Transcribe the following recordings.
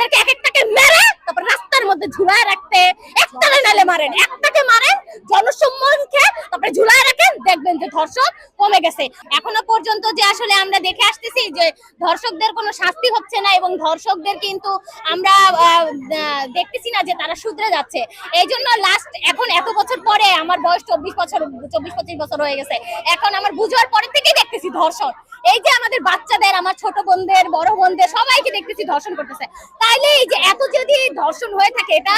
তাদেরকে এক একটাকে মেরে তারপর রাস্তার মধ্যে ঝুলায় রাখতে একটা নালে মারেন একটাকে মারেন জনসম্মুখে তারপরে ঝুলায় রাখেন, দেখবেন যে ধর্ষক কমে গেছে। এখনও পর্যন্ত যে আসলে আমরা দেখে আসতেছি যে ধর্ষকদের কোনো শাস্তি হচ্ছে না এবং ধর্ষকদের কিন্তু আমরা দেখতেছি না যে তারা শুধরে যাচ্ছে। এই জন্য লাস্ট এখন এত বছর পরে আমার বয়স চব্বিশ বছর, চব্বিশ পঁচিশ বছর হয়ে গেছে। এখন আমার বুঝার পরে থেকেই দেখতেছি ধর্ষণ। এই যে আমাদের বাচ্চাদের, আমার ছোট বোনদের, বড় বোনদের সবাইকে দেখতেছি ধর্ষণ করতেছে। তাইলে এই যে এত যদি ধর্ষণ হয়ে থাকে, এটা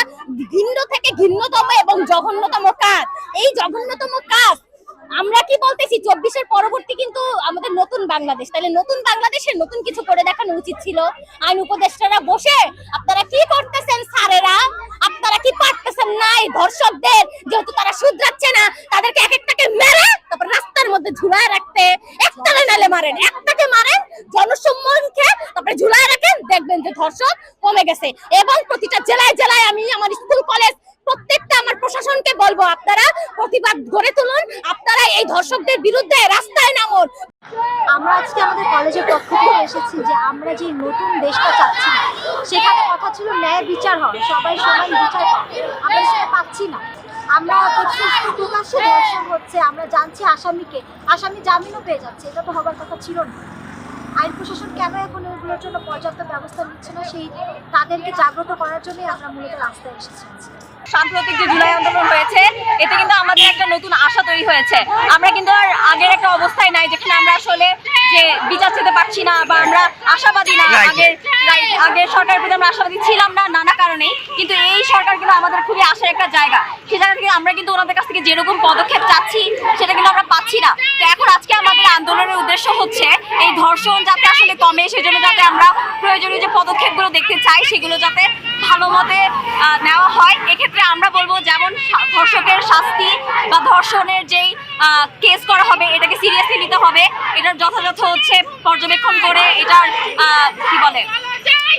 ঘৃণ্য থেকে ঘৃণ্যতম এবং জঘন্যতম কাজ, এই জঘন্যতম কাজ। আমরা কি বলতেছি, চব্বিশের পরবর্তী কিন্তু আমাদের নতুন বাংলাদেশ। তাহলে নতুন বাংলাদেশের নতুন কিছু করে দেখানো উচিত ছিল। আইন উপদেষ্টারা বসে, আপনারা কি করতেছেন স্যারেরা? আপনারা কি পারতেছেন না এই ধর্ষকদের? যেহেতু তারা শুধরাচ্ছে না, তাদেরকে এক একটাকে মেরে তারপর রাস্তার মধ্যে ঝুলায় রাখতে। একটাকে নালে মারেন, একটাকে মারেন, জনসম্মুখে তারপরে ঝুলায় রাখেন, দেখবেন যে ধর্ষক কমে গেছে। এবং প্রতিটা জেলায় জেলায় আমি, আমার স্কুল, কলেজ প্রত্যেকটা আমার প্রশাসনকে বলব, আপনারা প্রতিবাদ গড়ে তুলুন, আপনারা এই ধর্ষকদের বিরুদ্ধে রাস্তায় নামুন। আমরা আজকে আমাদের কলেজের পক্ষ থেকে এসেছি যে আমরা যে নতুন দেশটা চাচ্ছি সেখানে কথা ছিল ন্যায় বিচার হবে সবাই সমান বিচার পাবে আমরা সেটা পাচ্ছি না। আমরা প্রকাশ্যে ধর্ষণ হচ্ছে, আমরা জানছি আসামিকে, আসামি জামিনও পেয়ে যাচ্ছে, এটা তো হবার কথা ছিল না। আইন প্রশাসন কেন এখন এগুলোর জন্য পর্যাপ্ত ব্যবস্থা নিচ্ছে না সেই তাদেরকে জাগ্রত করার জন্যই আমরা মূলত রাস্তায় এসেছি। সাম্প্রতিক যে জুলাই আন্দোলন হয়েছে এতে কিন্তু আমাদের একটা নতুন আশা তৈরি হয়েছে। আমরা কিন্তু আর আগের একটা অবস্থায় নাই যেখানে আমরা আসলে যে বিচার পারছি না বা আমরা আশাবাদী না আগের আগের সরকারের প্রতি আমরা আশাবাদী ছিলাম না নানা কারণে, কিন্তু এই সরকার কিন্তু আমাদের খুবই আশার একটা জায়গা। সেই জায়গা থেকে আমরা কিন্তু ওনাদের কাছ থেকে যেরকম পদক্ষেপ চাচ্ছি, সেটা কিন্তু আমরা পাচ্ছি না। তো এখন আজকে আমাদের আন্দোলনের উদ্দেশ্য হচ্ছে এই ধর্ষণ যাতে আসলে কমে, সেজন্য যাতে আমরা প্রয়োজনীয় যে পদক্ষেপগুলো দেখতে চাই, সেগুলো যাতে ভালো মতে নেওয়া হয়। এক্ষেত্রে আমরা বলব, যেমন ধর্ষকের শাস্তি বা ধর্ষণের যেই কেস করা হবে, এটাকে সিরিয়াসলি নিতে হবে। এটার যথাযথ হচ্ছে পর্যবেক্ষণ করে এটার কি বলে?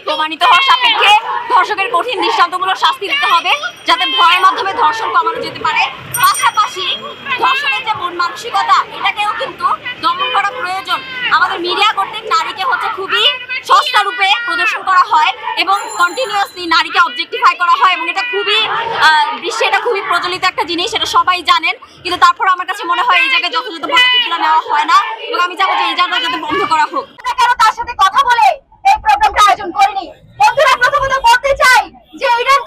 প্রমাণিত হওয়ার সাপেক্ষে ধর্ষকের কঠিন দৃষ্টান্তমূলক শাস্তি দিতে হবে, যাতে ভয়ের মাধ্যমে ধর্ষণ কমানো যেতে পারে। পাশাপাশি ধর্ষণের যে মন মানসিকতা, এটাকেও কিন্তু দমন করা প্রয়োজন। আমাদের মিডিয়া কর্তৃক নারীকে হচ্ছে খুবই সস্তা রূপে প্রদর্শন করা হয় এবং কন্টিনিউয়াসলি নারীকে অবজেক্টিফাই করা হয় এবং এটা খুবই বিশ্বে এটা খুবই প্রচলিত একটা জিনিস, এটা সবাই জানেন। কিন্তু তারপর আমার কাছে মনে হয় এই জায়গায় যথাযথ পদক্ষেপগুলো নেওয়া হয় না এবং আমি চাবো যে এই জায়গাটা যাতে বন্ধ করা হোক। কেন তার সাথে কথা বলে? প্রোগ্রামটা আয়োজন করিনি। বন্ধুরা প্রথমত বলতে চাই যে ইডেন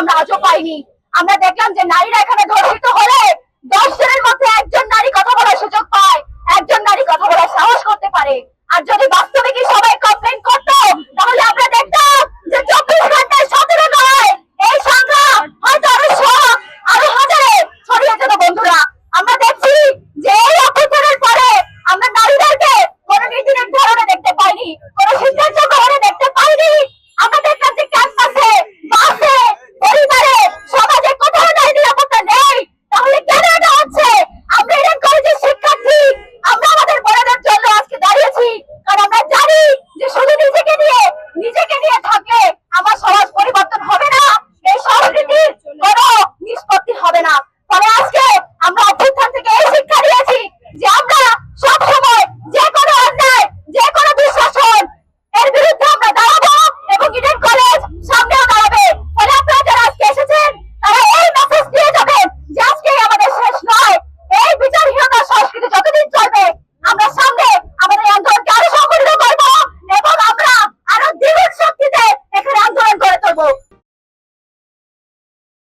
আমরা আজও পাইনি। আমরা দেখলাম যে নারীরা এখানে ধর্ষিত হলে দশ মধ্যে একজন নারী কথা বলার সুযোগ পায়, একজন নারী কথা বলার সাহস করতে পারে। আর যদি বাস্তবে কি সবাই কমপ্লেন করতো, তাহলে আমরা দেখতাম যে চব্বিশ ঘন্টায় সতেরো নয়। এই সংখ্যা হয়তো আরও শ, আরও হাজারে ছড়িয়ে যেত বন্ধুরা। আমরা দেখছি যে এই অপচারের পরে আমরা নারীদেরকে কোনো নীতি নির্ধারণে দেখতে পাইনি, কোনো সিদ্ধান্ত গ্রহণে দেখতে